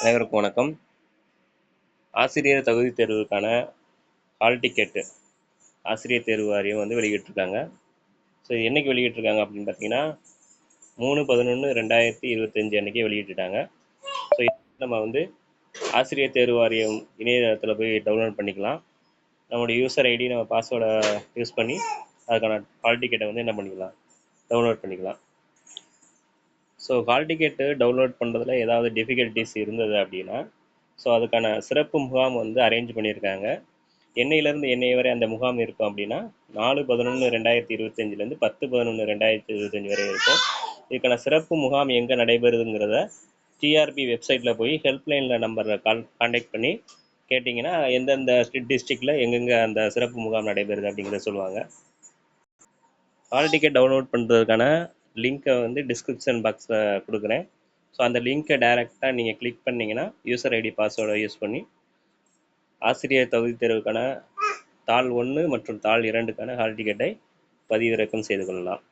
அனைவருக்கும் வணக்கம். ஆசிரியர் தகுதி தேர்வுக்கான ஹால் டிக்கெட்டு ஆசிரியர் தேர்வு வாரியம் வந்து வெளியிட்டிருக்காங்க. ஸோ என்னைக்கு வெளியிட்டிருக்காங்க அப்படின்னு பார்த்தீங்கன்னா மூணு பதினொன்று ரெண்டாயிரத்தி இருபத்தஞ்சி அன்னைக்கு வெளியிட்டுட்டாங்க ஸோ நம்ம வந்து ஆசிரியர் தேர்வு வாரியம் இணையதளத்தில் போய் டவுன்லோட் பண்ணிக்கலாம். நம்மளுடைய யூசர் ஐடி நம்ம பாஸ்வேர்டை யூஸ் பண்ணி அதுக்கான ஹால் டிக்கெட்டை வந்து என்ன பண்ணிக்கலாம்? டவுன்லோட் பண்ணிக்கலாம். ஸோ ஹால் டிக்கெட்டு டவுன்லோட் பண்ணுறதுல ஏதாவது டிஃபிகல்ட்டிஸ் இருந்தது அப்படின்னா ஸோ அதுக்கான சிறப்பு முகாம் வந்து அரேஞ்ச் பண்ணியிருக்காங்க. என்னையிலேருந்து என்னை வரை அந்த முகாம் இருக்கும் அப்படின்னா நாலு பதினொன்று ரெண்டாயிரத்தி இருபத்தஞ்சிலேருந்து பத்து பதினொன்று ரெண்டாயிரத்தி இருபத்தஞ்சி வரை இருக்கும். இதுக்கான சிறப்பு முகாம் எங்கே நடைபெறுதுங்கிறத டிஆர்பி வெப்சைட்டில் போய் ஹெல்ப்லைனில் நம்பரில் கால் காண்டாக்ட் பண்ணி கேட்டிங்கன்னா எந்தெந்த டிஸ்ட்ரிக்டில் எங்கெங்கே அந்த சிறப்பு முகாம் நடைபெறுது அப்படிங்கிறத சொல்லுவாங்க. ஹால் டிக்கெட் டவுன்லோட் பண்ணுறதுக்கான லிங்க்கை வந்து டிஸ்கிரிப்ஷன் பாக்ஸில் கொடுக்குறேன். ஸோ அந்த லிங்க்கை டைரெக்டாக நீங்கள் கிளிக் பண்ணிங்கன்னா யூசர் ஐடி பாஸ்வேர்டை யூஸ் பண்ணி ஆசிரியர் தகுதி தேர்வுக்கான தாள் ஒன்று மற்றும் தாள் இரண்டுக்கான ஹால் டிக்கெட்டை பதிவிறக்கம் செய்து கொள்ளலாம்.